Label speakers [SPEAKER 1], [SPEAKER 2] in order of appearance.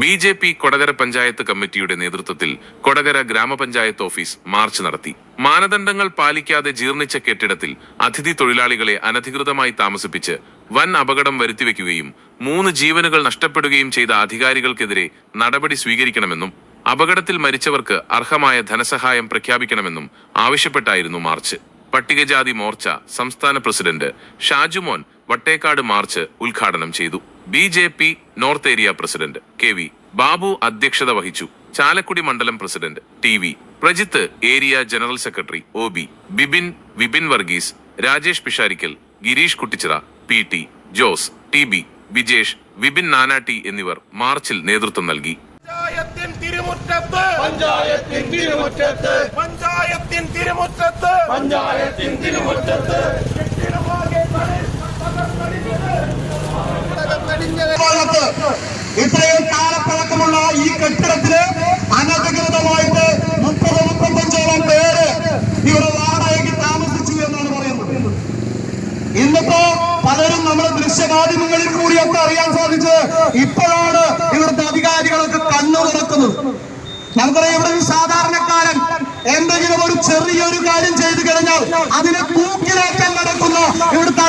[SPEAKER 1] B J P Kodakara panchayat കമ്മിറ്റിയുടെ നേതൃത്വത്തിൽ കൊടകര ഗ്രാമപഞ്ചായത്ത് ഓഫീസ് മാർച്ച് നടത്തി. മാനദണ്ഡങ്ങൾ പാലിക്കാതെ ജീർണിച്ച കെട്ടിടത്തിൽ അതിഥി തൊഴിലാളികളെ അനധികൃതമായി താമസിപ്പിച്ച് വൻ അപകടം വരുത്തിവെക്കുകയും മൂന്ന് ജീവനുകൾ നഷ്ടപ്പെടുകയും ചെയ്ത അധികാരികൾക്കെതിരെ നടപടി സ്വീകരിക്കണമെന്നും അപകടത്തിൽ മരിച്ചവർക്ക് അർഹമായ ധനസഹായം പ്രഖ്യാപിക്കണമെന്നും ആവശ്യപ്പെട്ടായിരുന്നു മാർച്ച്. പട്ടികജാതി മോർച്ച സംസ്ഥാന പ്രസിഡന്റ് ഷാജുമോൻ വട്ടേക്കാട് മാർച്ച് ഉദ്ഘാടനം ചെയ്തു. B J P north area president K V Babu അധ്യക്ഷത വഹിച്ചു ചാലക്കുടി മണ്ഡലം president T V Prajith area general secretary O B Bibin Vipin Varghese Rajesh Pisharikkal Girish Kuttichira P T Jose T B Bijesh Vipin Nanatti എന്നിവർ മാർച്ചിൽ നേതൃത്വം നൽകി.
[SPEAKER 2] പഞ്ചായത്തിൻ തിരുമുറ്റത്ത്.
[SPEAKER 3] പഞ്ചായത്തിൻ തിരുമുറ്റത്ത്.
[SPEAKER 2] പഞ്ചായത്തിൻ തിരുമുറ്റത്ത്.
[SPEAKER 3] പഞ്ചായത്തിൻ തിരുമുറ്റത്ത്.
[SPEAKER 4] ഇത്രയും കാലപ്പഴക്കമുള്ള ഈ കെട്ടിടത്തിൽ അനധികൃതമായിട്ട് മുപ്പത് മുപ്പത്തഞ്ചോളം പേര് ഇവിടെ വാടകയ്ക്ക് താമസിച്ചു എന്നാണ് പറയുന്നത്. ഇന്നിപ്പോ പലരും നമ്മുടെ ദൃശ്യമാധ്യമങ്ങളിൽ കൂടിയൊക്കെ അറിയാൻ സാധിച്ചത് ഇപ്പോഴാണ് ഇവിടുത്തെ അധികാരികളൊക്കെ കണ്ണു തുറക്കുന്നത് നമുക്കറിയാം ഇവിടെ ഒരു സാധാരണക്കാരൻ എന്തെങ്കിലും ഒരു ചെറിയൊരു കാര്യം ചെയ്തു കഴിഞ്ഞാൽ അതിനെ തൂക്കിലേക്കാൻ നടക്കുന്ന ഇവിടുത്തെ